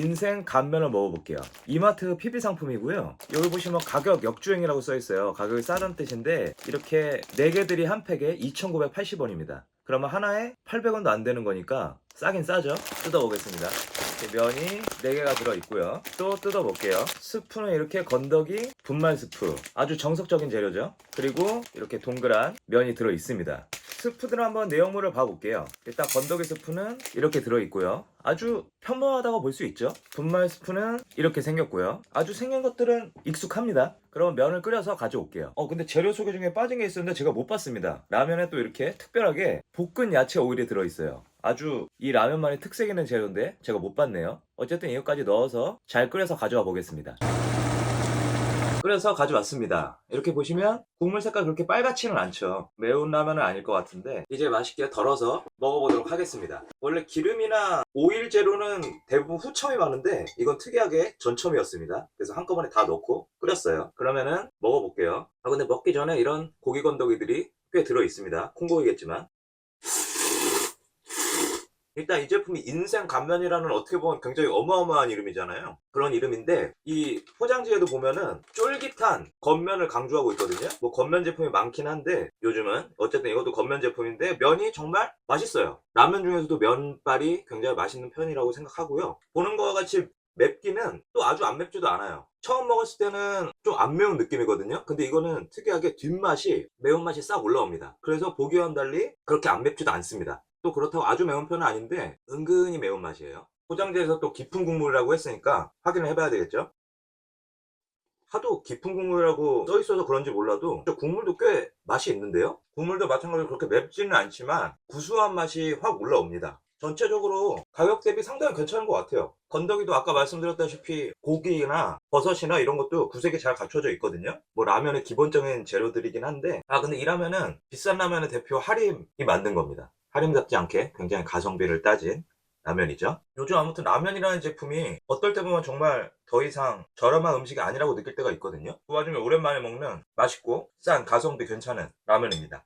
인생 간면을 먹어볼게요. 이마트 PB 상품이고요. 여기 보시면 가격 역주행이라고 써 있어요. 가격이 싸다는 뜻인데 이렇게 4개들이 한 팩에 2,980원입니다. 그러면 하나에 800원도 안 되는 거니까 싸긴 싸죠? 뜯어보겠습니다. 면이 4개가 들어있고요. 또 뜯어볼게요. 스프는 이렇게 건더기 분말 스프. 아주 정석적인 재료죠. 그리고 이렇게 동그란 면이 들어있습니다. 스프들 한번 내용물을 봐볼게요. 일단 건더기 스프는 이렇게 들어있고요. 아주 평범하다고 볼 수 있죠. 분말 스프는 이렇게 생겼고요. 아주 생긴 것들은 익숙합니다. 그럼 면을 끓여서 가져올게요. 어 근데 재료 소개 중에 빠진 게 있었는데 제가 못 봤습니다. 라면에 또 이렇게 특별하게 볶은 야채 오일이 들어있어요. 아주 이 라면만의 특색 있는 재료인데 제가 못 봤네요. 어쨌든 이것까지 넣어서 잘 끓여서 가져와 보겠습니다. 끓여서 가져왔습니다. 이렇게 보시면 국물 색깔 그렇게 빨갛지는 않죠. 매운 라면은 아닐 것 같은데 이제 맛있게 덜어서 먹어보도록 하겠습니다. 원래 기름이나 오일 재료는 대부분 후첨이 많은데 이건 특이하게 전첨이었습니다. 그래서 한꺼번에 다 넣고 끓였어요. 그러면은 먹어볼게요. 아 근데 먹기 전에 이런 고기 건더기들이 꽤 들어 있습니다. 콩고기겠지만 일단 이 제품이 인생 간면이라는 어떻게 보면 굉장히 어마어마한 이름이잖아요. 그런 이름인데 이 포장지에도 보면은 쫄깃한 겉면을 강조하고 있거든요. 뭐 겉면 제품이 많긴 한데 요즘은 어쨌든 이것도 겉면 제품인데 면이 정말 맛있어요. 라면 중에서도 면발이 굉장히 맛있는 편이라고 생각하고요. 보는 거와 같이 맵기는 또 아주 안 맵지도 않아요. 처음 먹었을 때는 좀 안 매운 느낌이거든요. 근데 이거는 특이하게 뒷맛이 매운맛이 싹 올라옵니다. 그래서 보기와는 달리 그렇게 안 맵지도 않습니다. 또 그렇다고 아주 매운 편은 아닌데 은근히 매운 맛이에요. 포장지에서 또 깊은 국물이라고 했으니까 확인을 해봐야 되겠죠? 하도 깊은 국물이라고 써 있어서 그런지 몰라도 저 국물도 꽤 맛이 있는데요? 국물도 마찬가지로 그렇게 맵지는 않지만 구수한 맛이 확 올라옵니다. 전체적으로 가격 대비 상당히 괜찮은 것 같아요. 건더기도 아까 말씀드렸다시피 고기나 버섯이나 이런 것도 구색이 잘 갖춰져 있거든요. 뭐 라면의 기본적인 재료들이긴 한데 아 근데 이 라면은 비싼 라면의 대표 하림이 만든 겁니다. 하림답지 않게 굉장히 가성비를 따진 라면이죠. 요즘 아무튼 라면이라는 제품이 어떨 때 보면 정말 더 이상 저렴한 음식이 아니라고 느낄 때가 있거든요. 그 와중에 오랜만에 먹는 맛있고 싼 가성비 괜찮은 라면입니다.